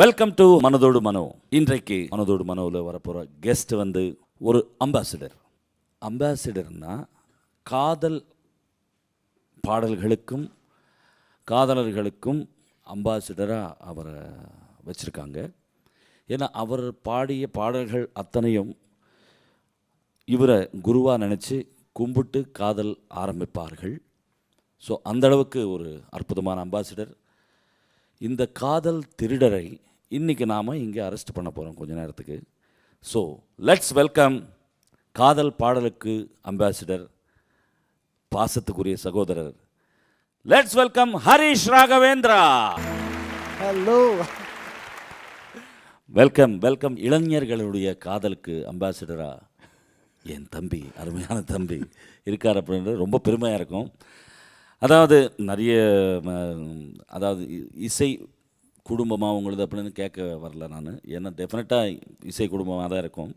Welcome to மனதோடு மனோ. இன்றைக்கு மனதோடு மனோவில் வரப்போகிற கெஸ்ட் வந்து ஒரு அம்பாசிடர் அம்பாசிடர்னா காதல் பாடல்களுக்கும் காதலர்களுக்கும் அம்பாசிடராக அவரை வச்சுருக்காங்க. ஏன்னா அவர் பாடிய பாடல்கள் அத்தனையும் இவரை குருவாக நினச்சி கும்பிட்டு காதல் ஆரம்பிப்பார்கள். ஸோ அந்த அளவுக்கு ஒரு அற்புதமான அம்பாசிடர் இந்த காதல் திருடரை இன்னைக்கு நாம் இங்கே அரெஸ்ட் பண்ண போகிறோம் கொஞ்ச நேரத்துக்கு. ஸோ லெட்ஸ் வெல்கம் காதல் பாடலுக்கு அம்பாசிடர் பாசத்துக்குரிய சகோதரர். Let's welcome Harish Raghavendra. Hello welcome welcome இளைஞர்களுடைய காதலுக்கு அம்பாசிடரா என் தம்பி அருமையான தம்பி. இருக்கார் அப்படின்றது ரொம்ப பெருமையாக இருக்கும். அதாவது நிறைய அதாவது இசை குடும்பமாக உங்களுது அப்படின்னு கேட்க வரல நான். ஏன்னா டெஃபினட்டாக இசை குடும்பமாக தான் இருக்கும்.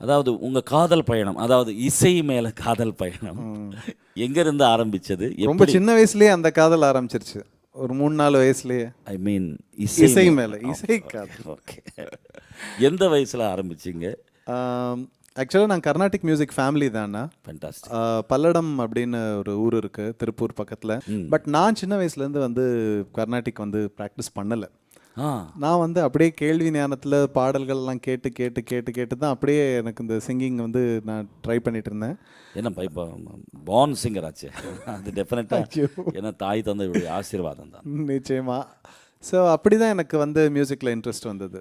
அதாவது உங்கள் காதல் பயணம் அதாவது இசை மேலே காதல் பயணம் எங்கேருந்து ஆரம்பிச்சது? ரொம்ப சின்ன வயசுலயே அந்த காதல் ஆரம்பிச்சிருச்சு. ஒரு மூணு நாலு வயசுலயே. ஐ மீன் இசை இசை மேல இசை காதல். ஓகே எந்த வயசில் ஆரம்பிச்சிங்க? ஆக்சுவலாக நான் கர்நாடிக் மியூசிக் ஃபேமிலி தானா ஃபென்டாஸ்டிக் ஆஹ் பல்லடம் அப்படின்னு ஒரு ஊர் இருக்கு திருப்பூர் பக்கத்துல. பட் நான் சின்ன வயசுல இருந்து வந்து கர்நாடிக் வந்து ப்ராக்டிஸ் பண்ணல. நான் வந்து அப்படியே கேள்வி ஞானத்துல பாடல்கள்லாம் கேட்டு கேட்டு கேட்டு கேட்டு தான் அப்படியே எனக்கு இந்த சிங்கிங் வந்து நான் ட்ரை பண்ணிட்டு இருந்தேன். என்னப்பா இப்போ பான் சிங்கர் ஆச்சு. அது டெஃபினட்டாக ஏன்னா தாய் தந்தையுடைய ஆசீர்வாதம் தான். நிச்சயமா. ஸோ அப்படி தான் எனக்கு வந்து மியூசிக்கில் இன்ட்ரெஸ்ட் வந்தது.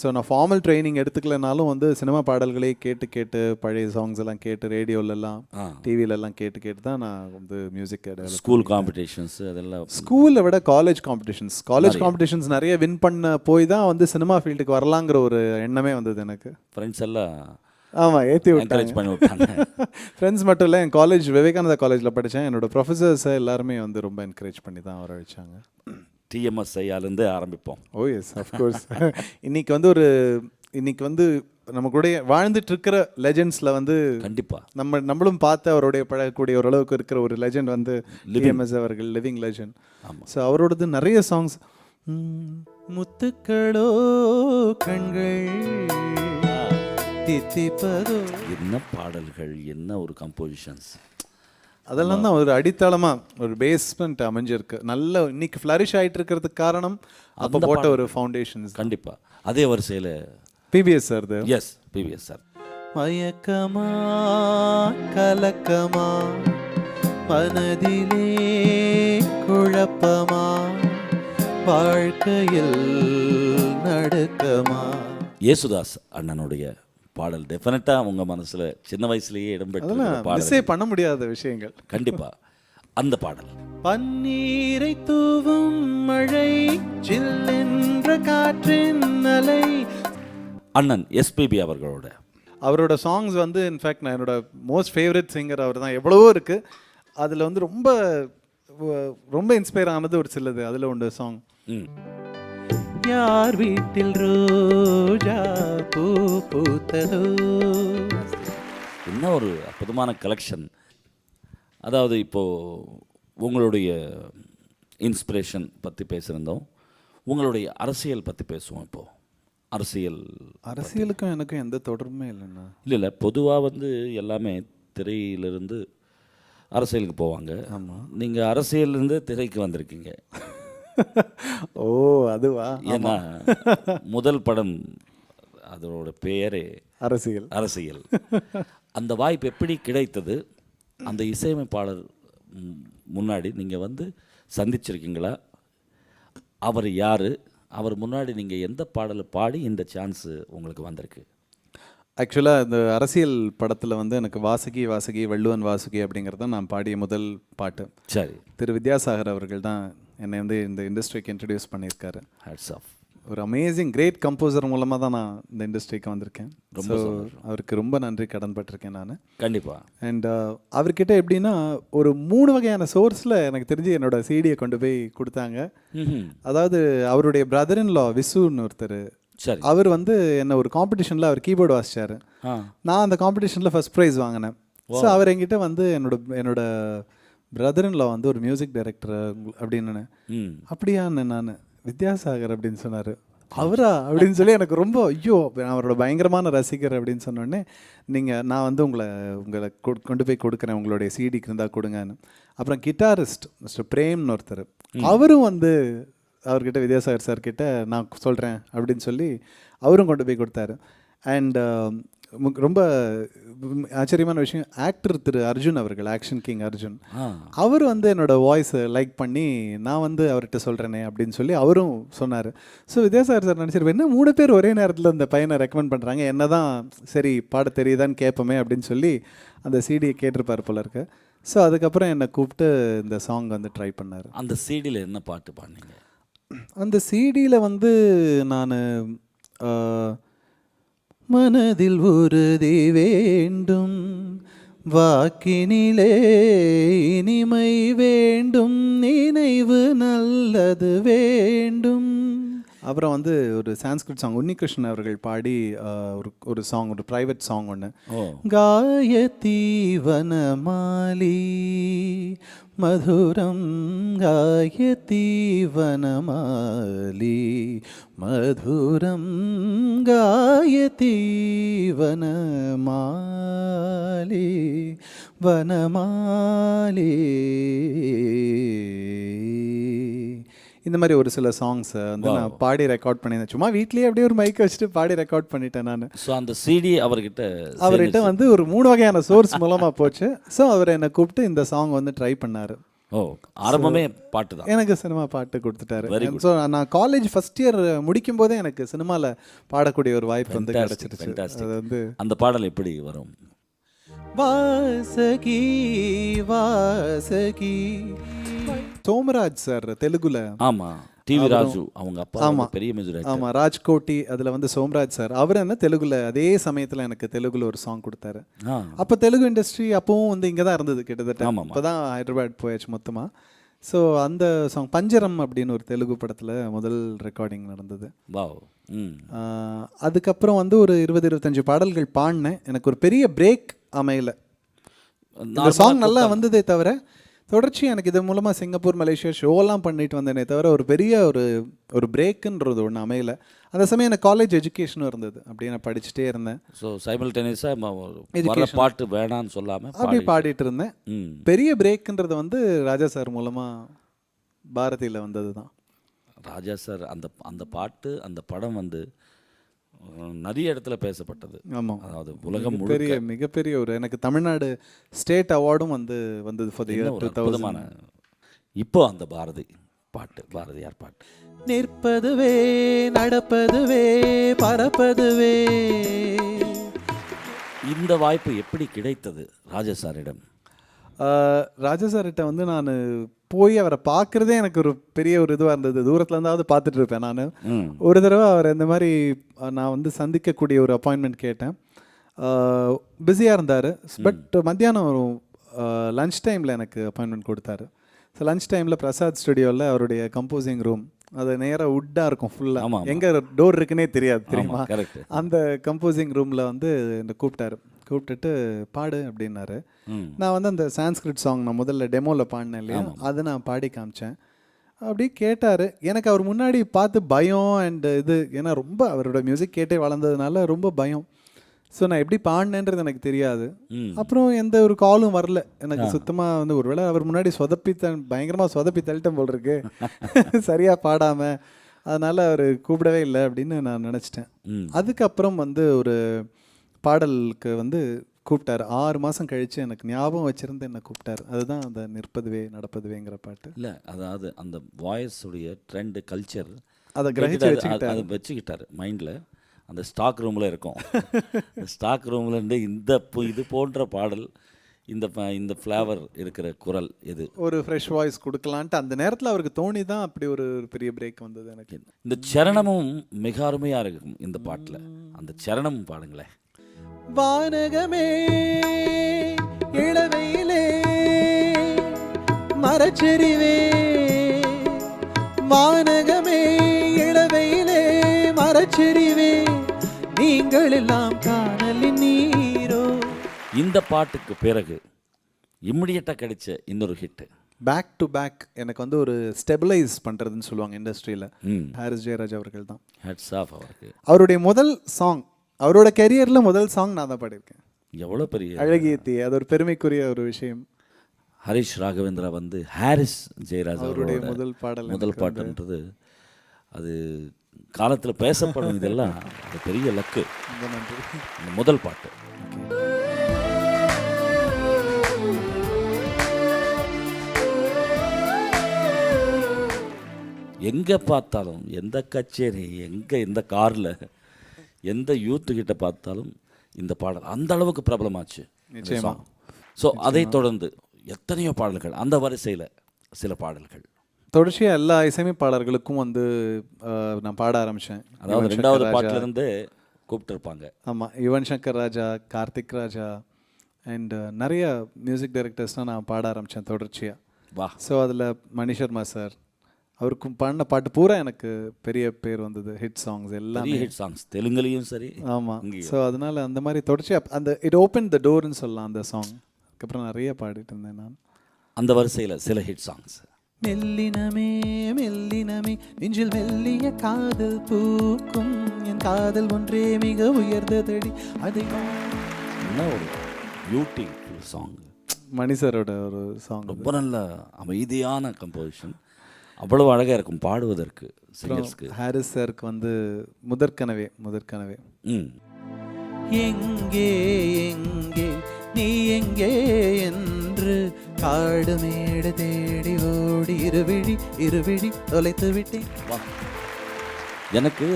ஸோ நான் ஃபார்மல் ட்ரைனிங் எடுத்துக்கலனாலும் வந்து சினிமா பாடல்களே கேட்டு கேட்டு பழைய சாங்ஸ் எல்லாம் கேட்டு ரேடியோலலாம் ஆ. டிவிலெல்லாம் கேட்டு கேட்டு தான் நான் வந்து மியூசிக் ஸ்கூல் காம்படிஷன்ஸ் அதெல்லாம் ஸ்கூலை விட காலேஜ் காம்படிஷன்ஸ் காலேஜ் காம்படிஷன்ஸ் நிறைய வின் பண்ண போய் தான் வந்து சினிமா ஃபீல்டுக்கு வரலாங்கிற ஒரு எண்ணமே வந்தது எனக்கு. ஃப்ரெண்ட்ஸ் எல்லாம் ஆமாம் ஏற்றி என்கரேஜ் பண்ணி விட்டாங்க. ஃப்ரெண்ட்ஸ் மட்டும் இல்லை என் காலேஜ் விவேகானந்தா காலேஜில் படித்தேன் என்னோட ப்ரொஃபசர்ஸை எல்லாருமே வந்து ரொம்ப என்கரேஜ் பண்ணி தான் வர வச்சாங்க டிஎம்எஸ் ஐயாலேருந்து ஆரம்பிப்போம். ஓ எஸ் அஃப்கோர்ஸ் இன்னைக்கு வந்து ஒரு இன்னைக்கு வந்து நம்ம கூட வாழ்ந்துட்டு இருக்கிற லெஜெண்ட்ஸில் வந்து கண்டிப்பாக நம்ம நம்மளும் பார்த்து அவருடைய பழகக்கூடிய ஓரளவுக்கு இருக்கிற ஒரு லெஜெண்ட் வந்து டிஎம்எஸ் அவர்கள் லிவிங் லெஜெண்ட் ஸோ அவரோடது நிறைய சாங்ஸ் முத்துக்களோ கண்கள் என்ன பாடல்கள் என்ன ஒரு கம்போசிஷன்ஸ் அதெல்லாம் தான் ஒரு அடித்தளமா ஒரு பேஸ்மெண்ட் அமைஞ்சிருக்கு. நல்ல இன்னைக்கு ஃப்ளரிஷ் ஆயிட்டு இருக்கிறதுக்கு காரணம் அப்போ போட்ட ஒரு ஃபவுண்டேஷன்ஸ் கண்டிப்பாக அதே வரிசையில் PBS sir S PVS sir மயக்கமா கலக்கமா மனதிலே குழப்பமா வாழ்க்கையில் நடுக்கமா. யேசுதாஸ் அண்ணனுடைய பாடல். டெஃபினட்டாக உங்கள் மனசில் சின்ன வயசுலேயே இடம்பெற்ற பண்ண முடியாத விஷயங்கள். கண்டிப்பாக அந்த பாடல். பன்னீரை தூவும் மழை சில்லென்ற காற்றின் அலை. அண்ணன் எஸ்பிபி அவர்களோட. அவரோட சாங்ஸ் வந்து இன்ஃபேக்ட் நான் என்னோட மோஸ்ட் ஃபேவரட் சிங்கர் அவர் தான் எவ்வளவோ இருக்கு. அதில் வந்து ரொம்ப ரொம்ப இன்ஸ்பயர் ஆனது ஒரு சிலது. அதில் உண்டு சாங் ம். யார் வீட்டில் ரோஜா பூ பூத்ததோ? என்ன ஒரு அற்புதமான கலெக்ஷன் அதாவது இப்போது உங்களுடைய இன்ஸ்பிரேஷன் பற்றி பேசியிருந்தோம். உங்களுடைய அரசியல் பற்றி பேசுவோம் இப்போது அரசியல் அரசியலுக்கும் எனக்கும் எந்த தொடர்புமே இல்லைண்ணா. இல்லை இல்லை. பொதுவாக வந்து எல்லாமே திரையிலிருந்து அரசியலுக்கு போவாங்க. நீங்கள் அரசியல்லேருந்து திரைக்கு வந்திருக்கீங்க. ஓ அதுவா? ஏன்னா முதல் படம் அதோட பெயரே அரசியல். அரசியல். அந்த வாய்ப்பு எப்படி கிடைத்தது? அந்த இசையமைப்பாளர் முன்னாடி நீங்கள் வந்து சந்திச்சிருக்கீங்களா? அவர் யார்? அவர் முன்னாடி நீங்கள் எந்த பாடலை பாடி இந்த சான்ஸு உங்களுக்கு வந்திருக்கு? ஆக்சுவலாக இந்த அரசியல் படத்தில் வந்து எனக்கு வாசுகி வாசுகி வள்ளுவன் வாசுகி அப்படிங்கிறது தான் நான் பாடிய முதல் பாட்டு. சரி. திரு வித்யாசாகர் அவர்கள் தான் என்னை வந்து இந்த இண்டஸ்ட்ரிக்கு இன்ட்ரடியூஸ் பண்ணியிருக்காரு. ஹேட்ஸ் ஆஃப் ஒரு அமேசிங் கிரேட் கம்போசர் மூலமாக தான் நான் இந்த இண்டஸ்ட்ரிக்கு வந்திருக்கேன். ரொம்ப So, அவருக்கு ரொம்ப நன்றி கடன்பட்டிருக்கேன் நான். கண்டிப்பாக அண்ட் அவர்கிட்ட எப்படின்னா ஒரு மூணு வகையான சோர்ஸில் எனக்கு தெரிஞ்சு என்னோட சிடியை கொண்டு போய் கொடுத்தாங்க. அதாவது அவருடைய பிரதர் இன் லா விசுன்னு ஒருத்தர். சரி. அவர் வந்து என்ன ஒரு காம்படிஷனில் அவர் கீபோர்டு வாசிச்சாரு. நான் அந்த காம்படிஷனில் ஃபர்ஸ்ட் ப்ரைஸ் வாங்கினேன். ஸோ அவர் என்கிட்ட வந்து என்னோட என்னோட பிரதர் இன் லா வந்து ஒரு மியூசிக் டைரக்டர் அப்படின்னு அப்படியான்னு நான்? வித்யாசாகர் அப்படின்னு சொன்னார். அவரா? அப்படின்னு சொல்லி எனக்கு ரொம்ப ஐயோ அவரோட பயங்கரமான ரசிகர் அப்படின்னு சொன்னோடனே நீங்கள் நான் வந்து உங்களை உங்களை கொண்டு போய் கொடுக்குறேன். உங்களுடைய சிடிக்கு இருந்தால் கொடுங்கன்னு. அப்புறம் கிட்டாரிஸ்ட் மிஸ்டர் பிரேம்னு ஒருத்தர். அவரும் வந்து அவர்கிட்ட வித்யாசாகர் சார் கிட்ட நான் சொல்கிறேன் அப்படின்னு சொல்லி அவரும் கொண்டு போய் கொடுத்தாரு. அண்ட் ரொம்ப ஆச்சரியமான விஷயம். ஆக்டர் திரு அர்ஜுன் அவர்கள் ஆக்ஷன் கிங் அர்ஜுன் அவர் வந்து என்னோட வாய்ஸை லைக் பண்ணி நான் வந்து அவர்கிட்ட சொல்கிறேனே அப்படின்னு சொல்லி அவரும் சொன்னார். ஸோ வித்யாசாகர் சார் நினச்சிருப்பேன் என்ன மூணு பேர் ஒரே நேரத்தில் இந்த பையனை ரெக்கமெண்ட் பண்ணுறாங்க என்ன தான் சரி பாட தெரியுதான்னு கேட்போமே அப்படின்னு சொல்லி அந்த சிடியை கேட்டிருப்பார் போல இருக்கு. ஸோ அதுக்கப்புறம் என்னை கூப்பிட்டு இந்த சாங் வந்து ட்ரை பண்ணார். அந்த சீடியில் என்ன பாட்டு பாடினீங்க? அந்த சிடியில் வந்து நான் மனதில் உறுதி வேண்டும். வாக்கினிலே இனிமை வேண்டும். நினைவு நல்லது வேண்டும். அப்புறம் வந்து ஒரு சான்ஸ்கிரிட் சாங் உன்னிகிருஷ்ணன் அவர்கள் பாடி ஒரு ஒரு சாங் ஒரு ப்ரைவேட் சாங் ஒன்று காய தீவன மாலி മധുരം ഗായതീവനമാലി മധുരം ഗായതീവനമാലി വനമാലി. இந்த மாதிரி ஒரு சில சாங்ஸ் வந்து நான் பாடி ரெக்கார்ட் பண்ணியிருந்தேன். சும்மா வீட்லயே அப்படியே ஒரு மைக் வச்சுட்டு பாடி ரெக்கார்ட் பண்ணிட்டேன் நான். ஸோ அந்த சிடி அவர்கிட்ட அவர்கிட்ட வந்து ஒரு மூணு வகையான சோர்ஸ் மூலமா போச்சு. ஸோ அவர் என்னை கூப்பிட்டு இந்த சாங் வந்து ட்ரை பண்ணாரு. ஓ ஆரம்பமே பாட்டு தான். எனக்கு சினிமா பாட்டு கொடுத்துட்டாரு. ஸோ நான் காலேஜ் ஃபர்ஸ்ட் இயர் முடிக்கும் போதே எனக்கு சினிமால பாடக்கூடிய ஒரு வாய்ப்பு வந்து கிடைச்சிருச்சு. அது வந்து அந்த பாடல் எப்படி வரும்? வாசகி வாசகி சோமராஜ் சார் தெலுங்குல. ஆமா டிவி ராஜு அவங்க அப்பா வந்து பெரிய மியூசிக் ஆமா ராஜ்கோட்டி அதுல வந்து சோமராஜ் சார். அவர் என்ன தெலுங்குல அதே சமயத்துல எனக்கு தெலுங்குல ஒரு சாங் கொடுத்தாரு. அப்போ தெலுங்கு இண்டஸ்ட்ரி அப்பவும் வந்து இங்கே தான் இருந்தது கிட்டத்தட்ட. ஆமாமா. இப்போ தான் ஹைதராபாத் போயாச்சு மொத்தமாக ஸோ அந்த சாங் பஞ்சரம் அப்படின்னு ஒரு தெலுங்கு படத்தில் முதல் ரெக்கார்டிங் நடந்தது. வாவ். அதுக்கப்புறம் வந்து ஒரு இருபது இருபத்தஞ்சு பாடல்கள் பாடினேன். எனக்கு ஒரு பெரிய பிரேக் அமையல. இந்த சாங் நல்லா வந்ததே தவிர தொடர்ச்சி எனக்கு இது மூலமாக சிங்கப்பூர் மலேசியா ஷோலாம் பண்ணிட்டு வந்தேனே தவிர ஒரு பெரிய ஒரு ஒரு பிரேக்குன்றது ஒன்று அமையல. அந்த சமயம் எனக்கு காலேஜ் எஜுகேஷனும் இருந்தது. அப்படியே நான் படிச்சுட்டே இருந்தேன். ஸோ சைமல்டேனியஸாக வர பாட்டு வேணான்னு சொல்லாமல் அப்படியே பாடிட்டு இருந்தேன். பெரிய பிரேக்குன்றது வந்து ராஜா சார் மூலமாக பாரதியில் வந்தது தான் ராஜா சார் அந்த அந்த பாட்டு அந்த படம் வந்து நிறைய இடத்துல பேசப்பட்டது. ஆமாம் அதாவது உலகம் பெரிய மிகப்பெரிய ஒரு எனக்கு தமிழ்நாடு ஸ்டேட் அவார்டும் வந்து வந்தது ஃபார் இயர் இப்போ அந்த பாரதி பாட்டு பாரதியார் பாட்டு. நிற்பதுவே நடப்பதுவே பறப்பதுவே இந்த வாய்ப்பு எப்படி கிடைத்தது ராஜா சாரிடம்? ராஜா சார்கிட்ட வந்து நான் போய் அவரை பார்க்குறதே எனக்கு ஒரு பெரிய ஒரு இதுவாக இருந்தது. தூரத்துல இருந்தாவது பார்த்துட்டு இருப்பேன் நான். ஒரு தடவை அவர் இந்த மாதிரி நான் வந்து சந்திக்கக்கூடிய ஒரு அப்பாயின்மெண்ட் கேட்டேன். பிஸியாக இருந்தார். பட் மத்தியானம் ஒரு லஞ்ச் டைமில் எனக்கு அப்பாயின்மெண்ட் கொடுத்தாரு. ஸோ லஞ்ச் டைமில் பிரசாத் ஸ்டுடியோவில் அவருடைய கம்போசிங் ரூம் அது நேராக வுட்டாக இருக்கும் ஃபுல்லாக. எங்கே டோர் இருக்குன்னே தெரியாது தெரியுமா? அந்த கம்போசிங் ரூமில் வந்து என்னை கூப்பிட்டாரு. கூப்பிட்டுட்டு பாடு அப்படின்னாரு. நான் வந்து அந்த சான்ஸ்கிரிட் சாங் நான் முதல்ல டெமோவில் பாடினேன் இல்லையா? அதை நான் பாடி காமிச்சேன். அப்படி கேட்டார். எனக்கு அவர் முன்னாடி பார்த்து பயம் அண்ட் இது ஏன்னா ரொம்ப அவரோட மியூசிக் கேட்டே வளர்ந்ததுனால ரொம்ப பயம். ஸோ நான் எப்படி பாடினேன்றது எனக்கு தெரியாது. அப்புறம் எந்த ஒரு காலும் வரல. எனக்கு சுத்தமாக வந்து ஒருவேளை அவர் முன்னாடி சொதப்பி த பயங்கரமாக சொதப்பி தள்ளிட்டேன் போல் இருக்கு. சரியாக பாடாமல் அதனால் அவர் கூப்பிடவே இல்லை அப்படின்னு நான் நினச்சிட்டேன். அதுக்கப்புறம் வந்து ஒரு பாடலுக்கு வந்து கூப்பிட்டாரு. ஆறு மாதம் கழித்து எனக்கு ஞாபகம் வச்சிருந்து என்னை கூப்பிட்டாரு. அதுதான் அந்த நிற்பதுவே நடப்பதுவேங்கிற பாட்டு. இல்லை அதாவது அந்த வாய்ஸ் உடைய ட்ரெண்டு கல்ச்சர் அதை கிரகிச்சு வச்சுக்கிட்டாரு. அதை வச்சுக்கிட்டாரு மைண்டில் அந்த ஸ்டாக் ரூமில் இருக்கும். ஸ்டாக் ரூமில் இருந்து இந்த இது போன்ற பாடல் இந்த இந்த ஃப்ளேவர் இருக்கிற குரல் எது? ஒரு ஃப்ரெஷ் வாய்ஸ் கொடுக்கலான்ட்டு அந்த நேரத்தில் அவருக்கு தோணி தான் அப்படி ஒரு ஒரு பெரிய பிரேக் வந்தது எனக்கு. இந்த சரணமும் மிக அருமையாக இருக்கும் இந்த பாட்டில். அந்த சரணம் பாடுங்களேன். வானகமே இளவையிலே மரச்செறிவே. வானகமே இளவையிலே மரச்செறிவே. நீங்கள் எல்லாம் காணலின் நீரோ. இந்த பாட்டுக்கு பிறகு இம்மிடியட்டாக கிடைச்ச இன்னொரு ஹிட்டு பேக் டு பேக் எனக்கு வந்து ஒரு ஸ்டெபிளைஸ் பண்ணுறதுன்னு சொல்லுவாங்க இண்டஸ்ட்ரியில் ஹாரிஸ் ஜெயராஜ் அவர்கள் தான். ஹெட்ஸ் ஆஃப் அவருக்கு. அவருடைய முதல் சாங் அவரோட கெரியரில் முதல் சாங் நான் தான் பாடியிருக்கேன். எவ்வளோ பெரிய அழகிய தீ அது ஒரு பெருமைக்குரிய ஒரு விஷயம். ஹரிஷ் ராகவேந்திரா வந்து ஹாரிஸ் ஜெயராஜ் அவருடைய அவரோட முதல் பாடல் முதல் பாட்டுன்றது அது காலத்தில் பேசப்படும் இதெல்லாம் பெரிய லக்கு. முதல் பாட்டு. எங்கே பார்த்தாலும் எந்த கச்சேரி எங்கே எந்த காரில் எந்த யூத்து கிட்ட பார்த்தாலும் இந்த பாடல் அந்த அளவுக்கு பிரபலமாச்சு நிச்சயமா. ஸோ அதை தொடர்ந்து எத்தனையோ பாடல்கள் அந்த வரிசையில் சில பாடல்கள். தொடர்ச்சியாக எல்லா இசையமைப்பாளர்களுக்கும் வந்து நான் பாட ஆரம்பித்தேன் அதாவது ரெண்டாவது பாட்டிலிருந்து கூப்பிட்டுருப்பாங்க. ஆமாம் யுவன் சங்கர் ராஜா கார்த்திக் ராஜா அண்ட் நிறைய மியூசிக் டைரக்டர்ஸ்லாம் நான் பாட ஆரம்பித்தேன் தொடர்ச்சியாக வா. ஸோ அதில் மணி சர்மா சார் அவருக்கும் பாடின பாட்டு பூரா எனக்கு பெரிய பேர் வந்தது. ஹிட் சாங்ஸ் எல்லாம். ஹிட் சாங்ஸ் தெலுங்குலேயும் சரி ஆமாம் ஸோ அதனால அந்த மாதிரி தொடர்ச்சியாக அந்த இட் ஓப்பன் த டோர்னு சொல்லலாம் அந்த சாங் அதுக்கப்புறம் நிறைய பாடிட்டு இருந்தேன் நான். அந்த வரிசையில் சில ஹிட் சாங்ஸ் மெல்லினமே மெல்லினமே நெஞ்சில் மெல்லிய காதல் பூக்கும். என் காதல் ஒன்றே மிக உயர்ந்ததடி. அதை என்ன ஒரு பியூட்டிஃபுல் சாங் மணி சாரோட ஒரு சாங் ரொம்ப நல்ல அமைதியான கம்போசிஷன் அவ்வளவு அழகாக இருக்கும் பாடுவதற்கு சிங்கர்ஸ்க்கு ஹாரிஸ் சாருக்கு வந்து முதற்கனவே முதற்கனவே. ம். எங்கே எங்கே நீ எங்கே என்று காடு மேடு தேடி ஓடி இருவிழி இருவிழி தொலைத்து விட்டேன். வா. எனக்கு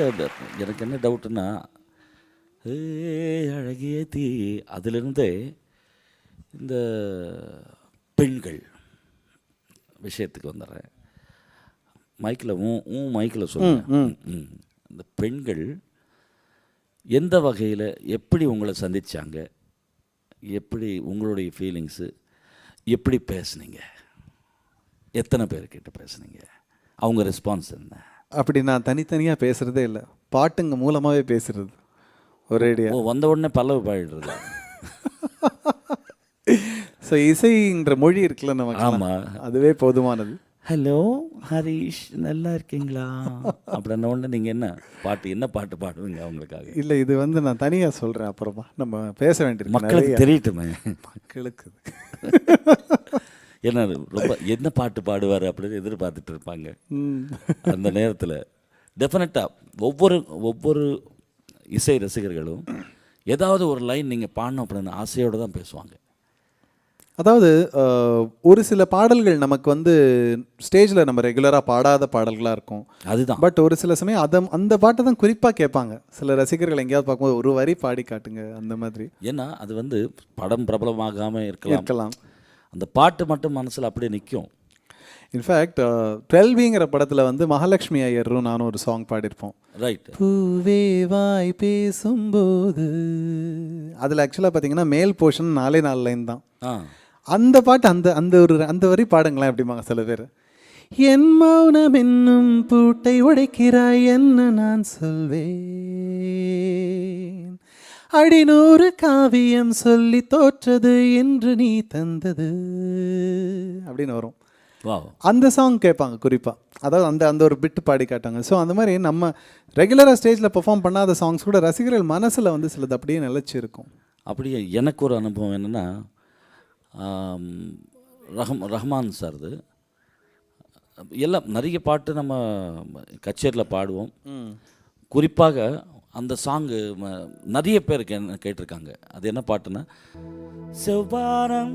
எனக்கு என்ன டவுட்டுன்னா ஏ அழகிய தீ அதிலிருந்தே இந்த பெண்கள் விஷயத்துக்கு வந்துடுறேன். மைக்கில் ஊ ஊ மைக்கில் சொல்லுவேன் ம் இந்த பெண்கள் எந்த வகையில் எப்படி உங்களை சந்திச்சாங்க? எப்படி உங்களுடைய ஃபீலிங்ஸு எப்படி பேசுனீங்க? எத்தனை பேர்கிட்ட பேசுனீங்க? அவங்க ரெஸ்பான்ஸ் என்ன? அப்படி நான் தனித்தனியாக பேசுறதே இல்லை. பாட்டுங்க மூலமாகவே பேசுறது. ஒரேடியா ஓ வந்த உடனே பல்லவி பாடிடுறது. ஸோ இசைன்ற மொழி இருக்குல்ல நமக்கு. ஆமா. அதுவே போதுமானது. ஹலோ ஹரிஷ் நல்லா இருக்கீங்களா? அப்படின்ன உடனே நீங்கள் என்ன பாட்டு என்ன பாட்டு பாடுவீங்க அவங்களுக்காக? இல்லை இது வந்து நான் தனியாக சொல்கிறேன் அப்புறமா. நம்ம பேச வேண்டியிருக்கு மக்களுக்கு. தெரியட்டுமே. மக்களுக்கு. என்ன ரொம்ப என்ன பாட்டு பாடுவார் அப்படின்னு எதிர்பார்த்துட்டு இருப்பாங்க. அந்த நேரத்தில் டெஃபினட்டாக ஒவ்வொரு ஒவ்வொரு இசை ரசிகர்களும் ஏதாவது ஒரு லைன் நீங்கள் பாடணும் அப்படின்னு ஆசையோடு தான் பேசுவாங்க. அதாவது ஒரு சில பாடல்கள் நமக்கு வந்து ஸ்டேஜில் நம்ம ரெகுலராக பாடாத பாடல்களாக இருக்கும். அதுதான். பட் ஒரு சில சமயம் அதை அந்த பாட்டை தான் குறிப்பாக கேட்பாங்க. சில ரசிகர்கள் எங்கேயாவது பார்க்கும்போது ஒரு வரி பாடி காட்டுங்க அந்த மாதிரி. ஏன்னா அது வந்து படம் பிரபலமாகாமல் இருக்கலாம். இருக்கலாம். அந்த பாட்டு மட்டும் மனசில் அப்படியே நிற்கும் இன்ஃபேக்ட் டுவெல்விங்கிற படத்தில் வந்து மகாலட்சுமி ஐயரும் நானும் ஒரு சாங் பாடியிருப்போம். ரைட் பூவே வாய் பேசும்போது. அதில் ஆக்சுவலாக பார்த்தீங்கன்னா மேல் போர்ஷன் நாலே நாலு லைன் தான். அந்த பாட்டு அந்த அந்த ஒரு அந்த வரி பாடுங்களேன் அப்படிம்பாங்க சில பேர். என் மௌனம் என்னும் பூட்டை உடைக்கிறாய் என்ன நான் சொல்வேன். அடிநூறு காவியம் சொல்லி தோற்றது என்று நீ தந்தது. அப்படின்னு வரும். வா அந்த சாங் கேட்பாங்க குறிப்பாக அதாவது அந்த அந்த ஒரு பிட்டு பாடி காட்டாங்க ஸோ அந்த மாதிரி நம்ம ரெகுலராக ஸ்டேஜில் பெர்ஃபார்ம் பண்ணாத சாங்ஸ் கூட ரசிகர்கள் மனசில் வந்து சிலது அப்படியே நிலச்சி இருக்கும் அப்படியே எனக்கு ஒரு அனுபவம் என்னென்னா ரஹம் ரஹ்மான் சார்து எல்லாம் நிறைய பாட்டு நம்ம கச்சேரியில் பாடுவோம். குறிப்பாக அந்த சாங்கு நிறைய பேர் கே கேட்டிருக்காங்க. அது என்ன பாட்டுன்னா செவ்வாரம்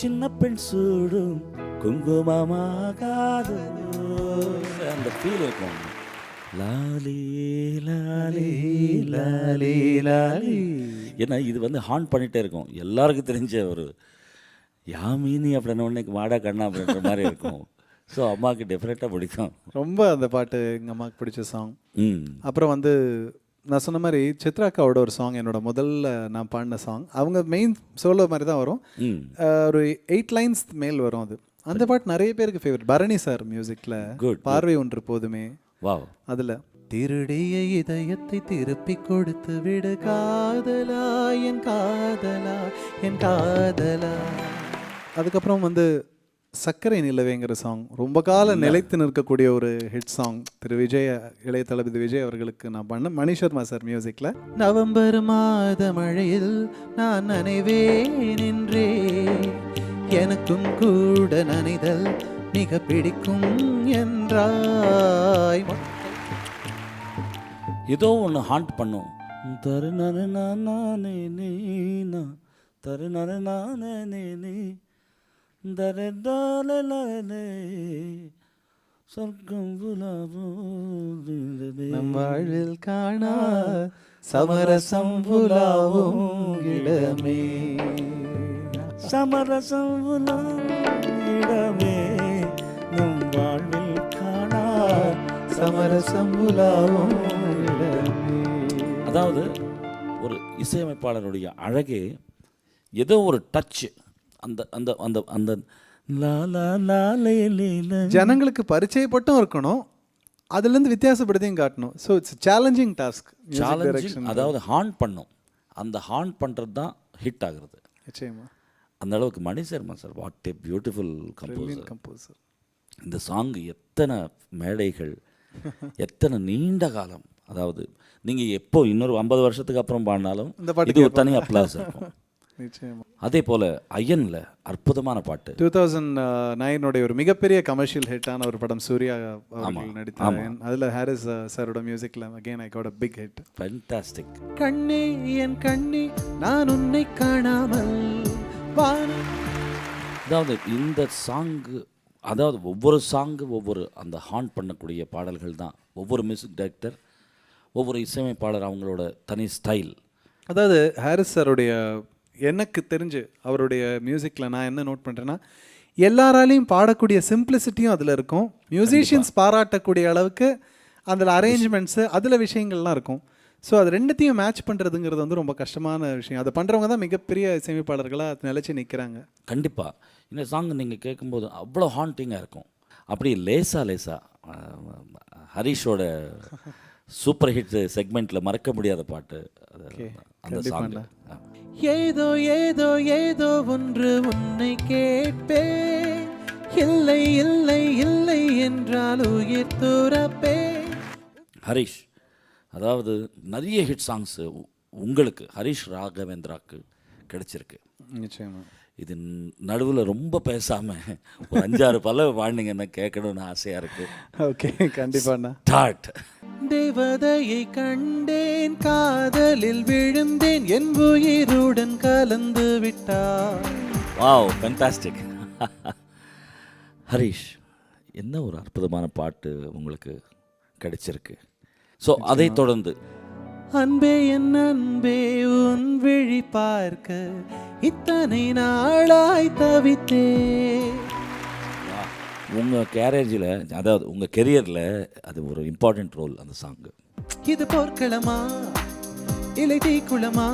சின்ன பெண் சூடும் குங்குமமாகாது அந்த ஃபீல் இருக்கும். லாலி லாலி லாலி லாலி. ஏன்னா இது வந்து ஹான் பண்ணிகிட்டே இருக்கும். எல்லாருக்கும் தெரிஞ்ச ஒரு யாமினி அப்படின்ன உடனே வாடா கண்ணா அப்படின்ற மாதிரி இருக்கும். ஸோ அம்மாவுக்கு டெஃபினட்டாக பிடிக்கும். ரொம்ப அந்த பாட்டு எங்கள் அம்மாவுக்கு பிடிச்ச சாங் ம். அப்புறம் வந்து நான் சொன்ன மாதிரி சித்ராக்காவோட ஒரு சாங் என்னோட முதல்ல நான் பாடின சாங் அவங்க மெயின் சோலோ மாதிரி தான் வரும். ஒரு எயிட் லைன்ஸ் மேல் வரும் அது. அந்த பாட்டு நிறைய பேருக்கு ஃபேவரட் பரணி சார் மியூசிக்கில் பார்வை ஒன்று போதுமே. வாவ். அதில். திருடிய இதயத்தை திருப்பி கொடுத்து விடு காதலா என் காதலா என் காதலா. அதுக்கப்புறம் வந்து சர்க்கரை நிலவேங்கிற சாங் ரொம்ப காலம் நிலைத்து நிற்கக்கூடிய ஒரு ஹிட் சாங் திரு விஜய் இளைய தளபதி விஜய் அவர்களுக்கு நான் பண்ண மணி சர்மா சார் மியூசிக்கில் நவம்பர் மாத மழையில் நான் நனைவே நின்றே எனக்கும் கூட நனைதல் மிக பிடிக்கும் என்றாய். ஏதோ ஒன்று ஹாண்ட் பண்ணும். தரு நரு நானே நீனா தரு நரு நானே நீ நம் வாழ்வில் காணா சமரசம் புலாவும் இடமே சமரசம் புலாவிடமே நம் வாழ்வில் காணா சமரசம் புலாவும் இடமே அதாவது ஒரு இசையமைப்பாளருடைய அழகே ஏதோ ஒரு டச் அந்த அந்த அந்த அந்த. ஜனங்களுக்கு பரிச்சயப்பட்டும் இருக்கணும். அதுலேருந்து வித்தியாசப்படுத்தியும் காட்டணும். So it's challenging task challenging அதாவது ஹார்ன் பண்ணும். அந்த ஹார்ன் பண்ணுறது தான் ஹிட் ஆகுறது. நிச்சயமா. அந்த அளவுக்கு Mani Sharma sir what a beautiful composer composer இந்த சாங் எத்தனை மேடைகள் எத்தனை நீண்ட காலம். அதாவது நீங்கள் எப்போ இன்னொரு ஐம்பது வருஷத்துக்கு அப்புறம் பாடினாலும் இந்த இது ஒரு தனி அப்ளாஸ் இருக்கும். நிச்சயமா. அதே போல் ஐயனில் அற்புதமான பாட்டு. டூ தௌசண்ட் நைனுடைய ஒரு மிகப்பெரிய கமர்ஷியல் ஹிட்டான ஒரு படம் சூர்யா அவர்கள் நடித்தார் அதில் ஹாரிஸ் சாரோட மியூசிக்கில் again I got a big hit fantastic கண்ணே என் கண்ணே நான் உன்னை காணாமல் அதாவது இந்த சாங்கு அதாவது ஒவ்வொரு சாங்கு ஒவ்வொரு அந்த ஹார்ன் பண்ணக்கூடிய பாடல்கள் தான். ஒவ்வொரு மியூசிக் டைரக்டர் ஒவ்வொரு இசையமைப்பாளர் அவங்களோட தனி ஸ்டைல் அதாவது ஹாரிஸ் சாருடைய எனக்கு தெரிஞ்சு அவருடைய மியூசிக்கில் நான் என்ன நோட் பண்ணுறேன்னா எல்லாராலையும் பாடக்கூடிய சிம்பிளிசிட்டியும் அதில் இருக்கும். மியூசிஷியன்ஸ் பாராட்டக்கூடிய அளவுக்கு அதில் அரேஞ்ச்மெண்ட்ஸு அதில் விஷயங்கள்லாம் இருக்கும். ஸோ அது ரெண்டுத்தையும் மேட்ச் பண்ணுறதுங்கிறது வந்து ரொம்ப கஷ்டமான விஷயம். அதை பண்ணுறவங்க தான் மிகப்பெரிய இசையமைப்பாளர்களாக நிலச்சி நிற்கிறாங்க கண்டிப்பாக இந்த சாங் நீங்கள் கேட்கும்போது அவ்வளோ ஹாண்டிங்காக இருக்கும். அப்படி லேசா லேசா ஹரிஷோட சூப்பர் ஹிட் செக்மெண்ட்டில் மறக்க முடியாத பாட்டு. அந்த சாங் ஏதோ ஏதோ ஏதோ ஒன்று உன்னை கேட்பேன். இல்லை இல்லை இல்லை என்றால் உயிர் துறப்பே ஹரிஷ் அதாவது நிறைய ஹிட் சாங்ஸு உங்களுக்கு ஹரிஷ் ராகவேந்திராக்கு கிடைச்சிருக்கு. நிச்சயமா. இது நடுவில் ரொம்ப பேசாமல் ஒரு அஞ்சாறு பல வாழ்ந்தீங்கன்னா கேட்கணும்னு ஆசையாக இருக்குது ஓகே கண்டிப்பாண்ணா ஸ்டார்ட் தேவதையை கண்டேன் காதலில் விழுந்தேன் என் உயிருடன் கலந்து விட்டார். வாவ் ஃபென்டாஸ்டிக் ஹரிஷ் என்ன ஒரு அற்புதமான பாட்டு உங்களுக்கு கிடைச்சிருக்கு? ஸோ அதை தொடர்ந்து அன்பே என் அன்பே உன் விழி பார்க்க இத்தனை நாளாய் தவித்தே. உங்கள் கேரேஜில் அதாவது உங்கள் கெரியரில் அது ஒரு இம்பார்ட்டண்ட் ரோல் அந்த சாங்கு இது போர்க்களமா? இலை தீக்குளமா?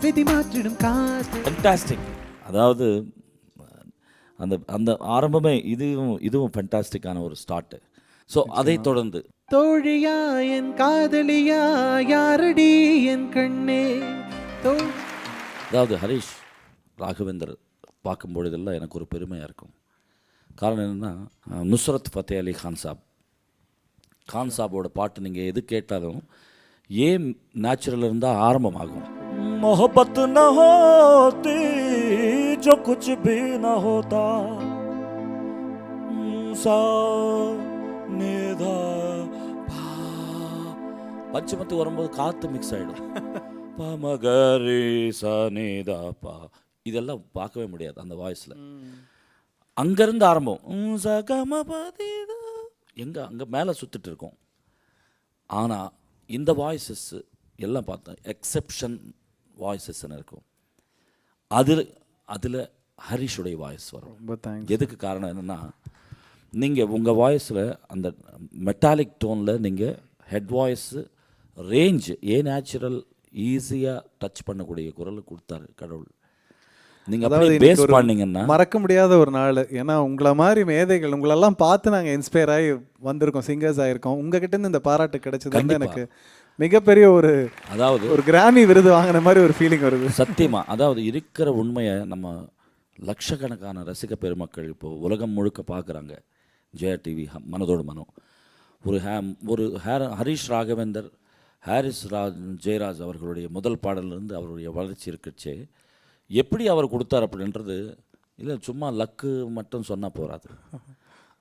விதி மாற்றிடும் காற்று. ஃபென்டாஸ்டிக் அதாவது அந்த அந்த ஆரம்பமே இதுவும் இதுவும் ஃபென்டாஸ்டிக்கான ஒரு ஸ்டார்ட்டு ஸோ அதை தொடர்ந்து தோழியா என் காதலியா யாரடி என் கண்ணே தோ அதாவது ஹரிஷ் ராகவேந்தர் பார்க்கும் பொழுதெல்லாம் எனக்கு ஒரு பெருமையாக இருக்கும் காரணம் என்னென்னா நுஸ்ரத் ஃபத்தே அலி கான் சாப் கான் சாபோட பாட்டு நீங்கள் எது கேட்டாலும் ஏன் நேச்சுரல் இருந்தால் ஆரம்பமாகும் मोहब्बत न होती जो कुछ भी न होता सा நிதா பா பஞ்சமத்து வரும்போது காற்று மிக்ஸ் ஆகிடும் பமகரி சனிதா பா. இதெல்லாம் பார்க்கவே முடியாது அந்த வாய்ஸில் அங்கேருந்து ஆரம்பம். எங்க அங்கே மேலே சுற்றிட்டு இருக்கோம். ஆனால் இந்த வாய்ஸஸ் எல்லாம் பார்த்தோம் எக்ஸெப்ஷன் வாய்ஸஸ்ன்னு இருக்கும். அதில் அதில் ஹரிஷுடைய வாய்ஸ் வரும். எதுக்கு காரணம் என்னென்னா நீங்கள் உங்கள் வாய்ஸில் அந்த மெட்டாலிக் டோனில் நீங்கள் head voice range a natural ஈஸியாக டச் பண்ணக்கூடிய குரல் கொடுத்தாரு கடவுள். நீங்கள் அதாவது பேஸ் பண்ணீங்கன்னா மறக்க முடியாத ஒரு நாள். ஏன்னா உங்களை மாதிரி மேதைகள் உங்களெல்லாம் பார்த்து நாங்கள் இன்ஸ்பயர் ஆகி வந்திருக்கோம் சிங்கர்ஸ் ஆகிருக்கோம் உங்ககிட்ட இருந்து இந்த பாராட்டு கிடைச்சது வந்து. எனக்கு மிகப்பெரிய ஒரு அதாவது ஒரு கிராமி விருது வாங்கின மாதிரி ஒரு ஃபீலிங் வருது. சத்தியமா. அதாவது இருக்கிற உண்மையை நம்ம லட்சக்கணக்கான ரசிக பெருமக்கள் இப்போ உலகம் முழுக்க பார்க்குறாங்க. ஜெயா டிவி மனதோடு மனம் ஒரு ஹே ஒரு ஹேர ஹரிஷ் ராகவேந்தர் ஹாரிஸ் ராஜ் ஜெயராஜ் அவர்களுடைய முதல் பாடலிருந்து அவருடைய வளர்ச்சி இருக்குச்சு எப்படி அவர் கொடுத்தார் அப்படின்றது இல்லை சும்மா லக்கு மட்டும் சொன்னால் போகாது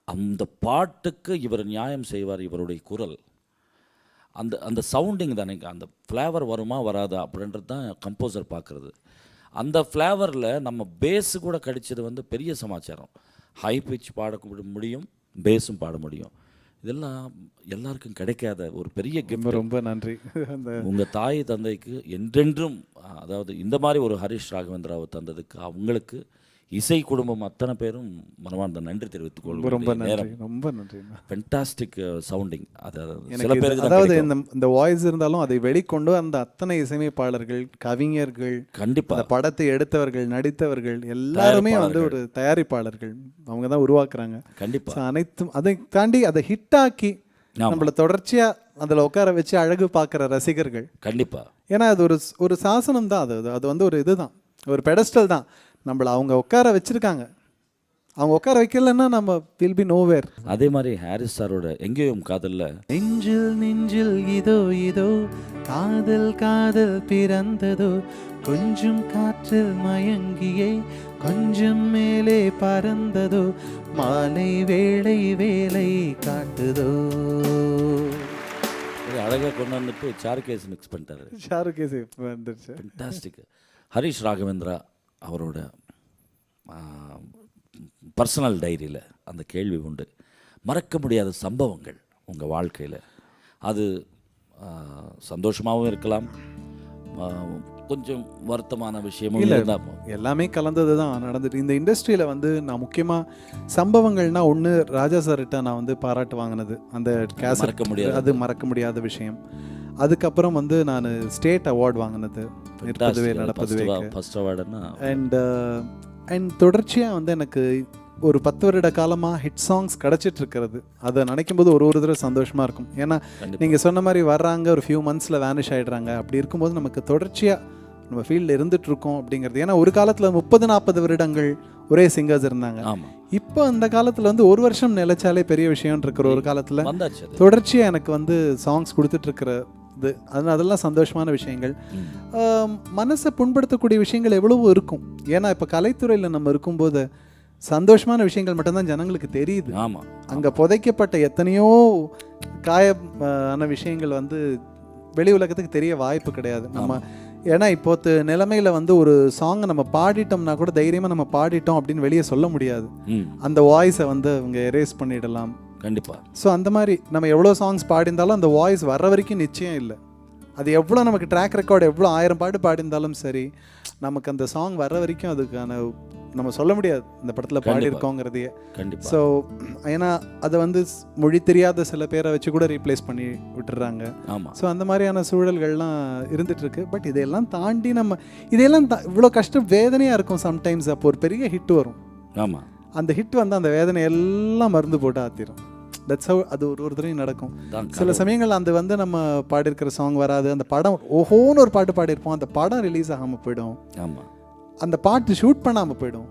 அந்த பாட்டுக்கு இவர் நியாயம் செய்வார் இவருடைய குரல். அந்த அந்த சவுண்டிங் தானே அந்த ஃப்ளேவர் வருமா வராதா அப்படின்றது தான் கம்போசர் பார்க்குறது. அந்த ஃப்ளேவரில் நம்ம பேஸு கூட கடிச்சது வந்து பெரிய சமாச்சாரம். ஹை பிச் பாட முடியும் பேஸும் பாட முடியும். இதெல்லாம் எல்லாருக்கும் கிடைக்காத ஒரு பெரிய கிஃப்ட் ரொம்ப நன்றி. உங்கள் தாய் தந்தைக்கு என்றென்றும் அதாவது இந்த மாதிரி ஒரு ஹரிஷ் ராகவேந்திராவை தந்ததுக்கு அவங்களுக்கு இசை குடும்பம் அத்தனை பேரும் மனமார்ந்த நன்றி தெரிவித்துக் ரொம்ப ரொம்ப கொள்வோம் நேரம் நன்றி ரொம்ப நன்றி ஃபென்டாஸ்டிக் சவுண்டிங் சில பேருக்கு அதாவது கிடைக்கும். இந்த இந்த வாய்ஸ் இருந்தாலும் அதை வெளிக்கொண்டு அந்த அத்தனை இசையமைப்பாளர்கள் கவிஞர்கள் கண்டிப்பா. அந்த படத்தை எடுத்தவர்கள் நடித்தவர்கள் எல்லாருமே வந்து ஒரு தயாரிப்பாளர்கள். அவங்க தான் உருவாக்குறாங்க. கண்டிப்பா. So, அனைத்தும் அதை தாண்டி அதை ஹிட் ஆக்கி ஆமா. நம்மள தொடர்ச்சியா அதில் உட்கார வச்சு அழகு பார்க்குற ரசிகர்கள். கண்டிப்பா. ஏன்னா அது ஒரு ஒரு சாசனம் தான் அது. அது வந்து ஒரு இதுதான். ஒரு பெடஸ்டல் தான். நம்மள அவங்க உட்கார வச்சிருக்காங்க. அவங்க உட்கார வைக்கலன்னா நம்ம வில் பி நோவேர் அதே மாதிரி ஹாரிஸ் சாரோட எங்கேயும் காதல்ல? நெஞ்சில் நெஞ்சில் இதோ இதோ காதல் காதல் பிறந்ததோ கொஞ்சம் காற்றில் மயங்கியே கொஞ்சம் மேலே பறந்ததோ மாலை வேளை வேலை காட்டுதோ. ஒரு அழகா கொண்டு வந்துட்டு சாருகேஸ் மிக்ஸ் பண்ணிட்டாரு. ஷாருக்கே வந்துருச்சு ஹரிஷ் ராகவேந்திரா அவரோட பர்சனல் டைரியில் அந்த கேள்வி உண்டு. மறக்க முடியாத சம்பவங்கள் உங்கள் வாழ்க்கையில். அது சந்தோஷமாகவும் இருக்கலாம். கொஞ்சம் வருத்தமான விஷயமும் இல்ல. எல்லாமே கலந்தது தான் நடந்துட்டு. இந்த இண்டஸ்ட்ரியில் வந்து நான் முக்கியமாக சம்பவங்கள்னா ஒன்று ராஜா சார்கிட்ட நான் வந்து பாராட்டு வாங்கினது. அந்த கேசட் மறக்க முடியாது அது மறக்க முடியாத விஷயம். அதுக்கப்புறம் வந்து நான் ஸ்டேட் அவார்ட் வாங்கினது நிற்பதுவே நடப்பதுவே அண்ட் அண்ட் தொடர்ச்சியாக வந்து எனக்கு ஒரு பத்து வருட காலமாக ஹிட் சாங்ஸ் கிடச்சிட்டு இருக்கிறது. அதை நினைக்கும் போது ஒரு ஒரு தடவை சந்தோஷமாக இருக்கும். ஏன்னா. நீங்கள் சொன்ன மாதிரி வர்றாங்க ஒரு ஃபியூ மந்த்ஸில் வேனிஷ் ஆகிடுறாங்க அப்படி இருக்கும்போது நமக்கு தொடர்ச்சியாக நம்ம ஃபீல்டில் இருந்துட்டு இருக்கோம் அப்படிங்கிறது. ஏன்னா ஒரு காலத்தில் முப்பது நாற்பது வருடங்கள் ஒரே சிங்கர்ஸ் இருந்தாங்க. இப்போ அந்த காலத்தில் வந்து ஒரு வருஷம் நிலைச்சாலே பெரிய விஷயம் இருக்கிற ஒரு காலத்தில் தொடர்ச்சியாக எனக்கு வந்து சாங்ஸ் கொடுத்துட்ருக்கிற இது அது அதெல்லாம் சந்தோஷமான விஷயங்கள். மனசை புண்படுத்தக்கூடிய விஷயங்கள் எவ்வளவோ இருக்கும். ஏன்னா இப்போ கலைத்துறையில் நம்ம இருக்கும்போது சந்தோஷமான விஷயங்கள் மட்டும்தான் ஜனங்களுக்கு தெரியுது. ஆமாம் அங்கே புதைக்கப்பட்ட எத்தனையோ காயமான விஷயங்கள் வந்து வெளி உலகத்துக்கு தெரிய வாய்ப்பு கிடையாது. நம்ம ஏன்னா இப்போ நிலைமையில வந்து ஒரு சாங்கை நம்ம பாடிட்டோம்னா கூட தைரியமாக நம்ம பாடிட்டோம் அப்படின்னு வெளியே சொல்ல முடியாது. அந்த வாய்ஸை வந்து அவங்க எரேஸ் பண்ணிடலாம். கண்டிப்பா. ஸோ அந்த மாதிரி நம்ம எவ்வளோ சாங்ஸ் பாடியிருந்தாலும் அந்த வாய்ஸ் வர்ற வரைக்கும் நிச்சயம் இல்லை. அது எவ்வளோ நமக்கு ட்ராக் ரெக்கார்டு எவ்வளோ ஆயிரம் பாட்டு பாடியிருந்தாலும் சரி நமக்கு அந்த சாங் வர்ற வரைக்கும் அதுக்கான நம்ம சொல்ல முடியாது இந்த படத்தில். பாடியிருக்கோங்கிறதையே. கண்டிப்பா. ஸோ ஏன்னா அதை வந்து மொழி தெரியாத சில பேரை வச்சு கூட ரீப்ளேஸ் பண்ணி விட்டுறாங்க. ஆமா. ஸோ அந்த மாதிரியான சூழல்கள்லாம் இருந்துட்டு இருக்கு பட் இதையெல்லாம் தாண்டி நம்ம இதையெல்லாம் தா இவ்வளோ கஷ்டம் வேதனையாக இருக்கும் சம்டைம்ஸ் அப்போ ஒரு பெரிய ஹிட் வரும். ஆமா. அந்த ஹிட் வந்து அந்த வேதனை எல்லாம் மருந்து போட்டு ஆத்திரும். தட்ஸ் how அது ஒரு ஒரு தடவையும் நடக்கும். சில சமயங்கள் அந்த வந்து நம்ம பாடியிருக்கிற சாங் வராது. அந்த படம் ஓஹோன்னு ஒரு பாட்டு பாடியிருப்போம். அந்த படம் ரிலீஸ் ஆகாமல் போயிடும். ஆமா. அந்த பாட்டு ஷூட் பண்ணாமல் போயிடும்.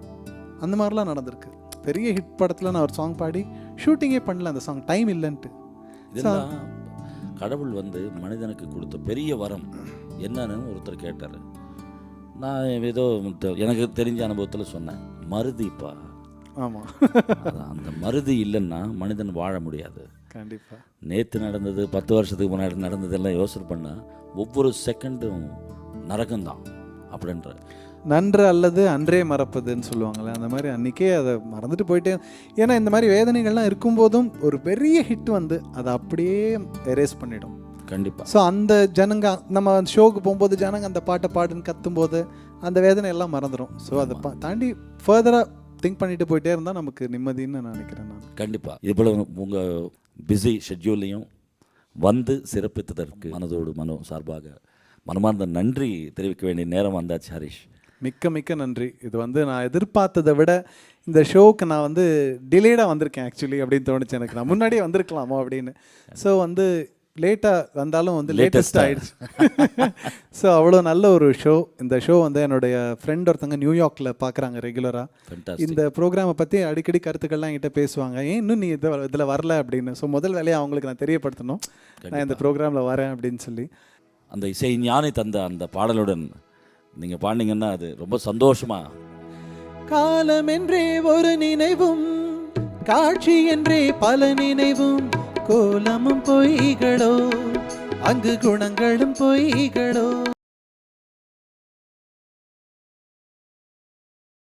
அந்த மாதிரிலாம் நடந்திருக்கு. பெரிய ஹிட் படத்தில் நான் ஒரு சாங் பாடி ஷூட்டிங்கே பண்ணல அந்த சாங் டைம் இல்லைன்ட்டு. கடவுள் வந்து மனிதனுக்கு கொடுத்த பெரிய வரம் என்னன்னு ஒருத்தர் கேட்டார். நான் ஏதோ எனக்கு தெரிஞ்ச அனுபவத்தில் சொன்னேன். மருதிப்பா ஆமாம் அந்த மருதி இல்லைன்னா மனிதன் வாழ முடியாது. கண்டிப்பாக நேற்று நடந்தது பத்து வருஷத்துக்கு முன்னாடி நடந்ததெல்லாம் யோசனை பண்ணால் ஒவ்வொரு செகண்டும் நரகம்தான் அப்படின்ற. நன்று அல்லது அன்றே மறப்பதுன்னு சொல்லுவாங்கள்ல அந்த மாதிரி அன்றைக்கே அதை மறந்துட்டு போயிட்டே. ஏன்னா இந்த மாதிரி வேதனைகள்லாம் இருக்கும்போதும் ஒரு பெரிய ஹிட் வந்து அதை அப்படியே எரேஸ் பண்ணிடும். கண்டிப்பாக ஸோ அந்த ஜனங்க நம்ம ஷோக்கு போகும்போது ஜனங்க அந்த பாட்டை பாடுன்னு கத்தும்போது அந்த வேதனை எல்லாம் மறந்துடும் ஸோ அதை பா- தாண்டி ஃபர்தராக திங்க் பண்ணிட்டு போயிட்டே இருந்தால் நமக்கு நிம்மதின்னு நான் நினைக்கிறேன் நான். கண்டிப்பாக இவ்வளவு உங்கள் பிஸி ஷெட்யூல்லையும் வந்து சிறப்பித்ததற்கு மனதோடு மனோ சார்பாக மனமார்ந்த நன்றி தெரிவிக்க வேண்டிய நேரம் வந்தாச்சு ஹரிஷ். மிக்க மிக்க நன்றி. இது வந்து நான் எதிர்பார்த்ததை விட இந்த ஷோக்கு நான் வந்து டிலேடாக வந்திருக்கேன் ஆக்சுவலி அப்படின்னு தோணுச்சு எனக்கு. நான் முன்னாடியே வந்திருக்கலாமோ அப்படின்னு. ஸோ வந்து லேட்டாக வந்தாலும் வந்து லேட்டஸ்ட். ஆயிடுச்சு. ஸோ அவ்வளோ நல்ல ஒரு ஷோ இந்த ஷோ வந்து என்னுடைய ஃப்ரெண்ட் ஒருத்தங்க நியூயார்க்கில் பார்க்குறாங்க ரெகுலராக. இந்த ப்ரோக்ராமை பற்றி அடிக்கடி கருத்துக்கள்லாம் என்கிட்ட பேசுவாங்க. ஏன் இன்னும் நீ இதில் இதில் வரல அப்படின்னு. ஸோ முதல் வேலையை அவங்களுக்கு நான் தெரியப்படுத்தணும். நான் இந்த ப்ரோக்ராமில் வரேன் அப்படின்னு சொல்லி. அந்த இசை ஞானி தந்த அந்த பாடலுடன் நீங்கள் பாடினீங்கன்னா அது ரொம்ப சந்தோஷமா. காலம் என்றே ஒரு நினைவும் காட்சி என்றே பல நினைவும் கோலமும் பொய்களோ? அங்கு குணங்களும் பொய்களோ?